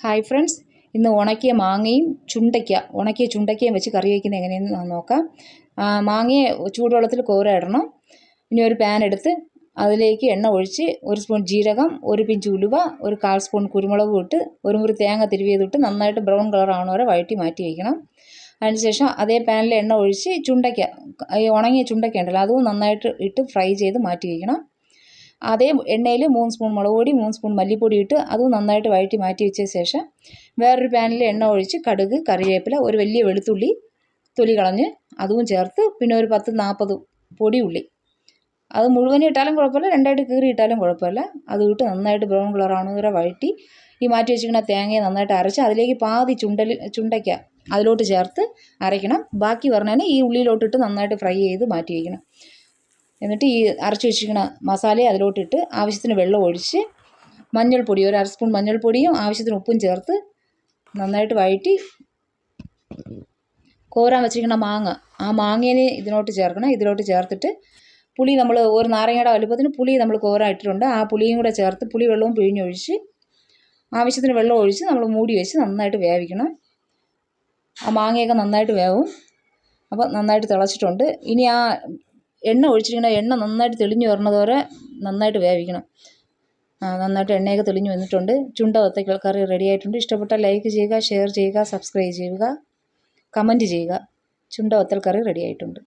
Hi friends ഇന്ന് ഉണക്കിയ മാങ്ങയും ചുണ്ടയ്ക്ക ഉണക്കിയ ചുണ്ടയ്ക്കയും വെച്ച് കറി വയ്ക്കുന്നത് എങ്ങനെയെന്ന് നോക്കാം. മാങ്ങയെ ചൂടുവെള്ളത്തിൽ കോര ഇടണം ഇനി ഒരു പാൻ എടുത്ത് അതിലേക്ക് എണ്ണ ഒഴിച്ച് ഒരു സ്പൂൺ ജീരകം ഒരു പിഞ്ച് ഉലുവ ഒരു കാൽ സ്പൂൺ കുരുമുളക് ഇട്ട് ഒരു മുറി തേങ്ങ തിരുവിയതിട്ട് നന്നായിട്ട് ബ്രൗൺ കളർ ആവണ വരെ വഴറ്റി മാറ്റി വയ്ക്കണം അതിനുശേഷം അതേ പാനിൽ എണ്ണ ഒഴിച്ച് ചുണ്ടയ്ക്ക ഈ ഉണങ്ങിയ ചുണ്ടയ്ക്ക ഉണ്ടല്ലോ അതും നന്നായിട്ട് ഇട്ട് ഫ്രൈ ചെയ്ത് മാറ്റി വയ്ക്കണം അതേ എണ്ണയിൽ മൂന്ന് സ്പൂൺ മുളക് പൊടി മൂന്ന് സ്പൂൺ മല്ലിപ്പൊടി ഇട്ട് അതും നന്നായിട്ട് വഴറ്റി മാറ്റി വെച്ച ശേഷം വേറൊരു പാനിൽ എണ്ണ ഒഴിച്ച് കടുക് കറിവേപ്പില ഒരു വലിയ വെളുത്തുള്ളി തൊലി കളഞ്ഞ് അതും ചേർത്ത് പിന്നെ ഒരു പത്ത് നാൽപ്പത് പൊടി ഉള്ളി. അത് മുഴുവൻ ഇട്ടാലും കുഴപ്പമില്ല രണ്ടായിട്ട് കീറി ഇട്ടാലും കുഴപ്പമില്ല. അത് ഇട്ട് നന്നായിട്ട് ബ്രൗൺ കളർ ആവുന്ന വരെ വഴറ്റി ഈ മാറ്റി വെച്ചിരിക്കുന്ന തേങ്ങയെ നന്നായിട്ട് അരച്ച് അതിലേക്ക് പാതി ചുണ്ടൽ ചുണ്ടയ്ക്ക അതിലോട്ട് ചേർത്ത് അരയ്ക്കണം. ബാക്കി പറഞ്ഞാൽ ഈ ഉള്ളിയിലോട്ടിട്ട് നന്നായിട്ട് ഫ്രൈ ചെയ്ത് മാറ്റി വയ്ക്കണം എന്നിട്ട് ഈ അരച്ച് വെച്ചിരിക്കുന്ന മസാലയെ അതിലോട്ടിട്ട് ആവശ്യത്തിന് വെള്ളം ഒഴിച്ച് മഞ്ഞൾപ്പൊടി ഒരു അര സ്പൂൺ മഞ്ഞൾപ്പൊടിയും ആവശ്യത്തിന് ഉപ്പും ചേർത്ത് നന്നായിട്ട് വഴറ്റി കോരാൻ വെച്ചിരിക്കുന്ന മാങ്ങ. ആ മാങ്ങേനെ ഇതിനോട്ട് ചേർക്കണം. ഇതിലോട്ട് ചേർത്തിട്ട് പുളി നമ്മൾ ഒരു നാരങ്ങയുടെ വലുപ്പത്തിന് പുളി നമ്മൾ കോരാൻ ഇട്ടിട്ടുണ്ട് ആ പുളിയും കൂടെ ചേർത്ത് പുളി വെള്ളവും പിഴിഞ്ഞൊഴിച്ച് ആവശ്യത്തിന് വെള്ളം ഒഴിച്ച് നമ്മൾ മൂടി വെച്ച് നന്നായിട്ട് വേവിക്കണം. ആ മാങ്ങയൊക്കെ നന്നായിട്ട് വേവും. അപ്പോൾ നന്നായിട്ട് തിളച്ചിട്ടുണ്ട്. ഇനി ആ എണ്ണ ഒഴിച്ചിരിക്കുന്ന എണ്ണ നന്നായിട്ട് തെളിഞ്ഞു വരണത് വരെ നന്നായിട്ട് വേവിക്കണം. നന്നായിട്ട് എണ്ണയൊക്കെ തെളിഞ്ഞു വന്നിട്ടുണ്ട്. ചുണ്ട ഒത്തയ്ക്കൽ കറി റെഡി ആയിട്ടുണ്ട്. ഇഷ്ടപ്പെട്ടാൽ ലൈക്ക് ചെയ്യുക ഷെയർ ചെയ്യുക സബ്സ്ക്രൈബ് ചെയ്യുക കമന്റ് ചെയ്യുക. ചുണ്ട വത്തൽ കറി റെഡി ആയിട്ടുണ്ട്.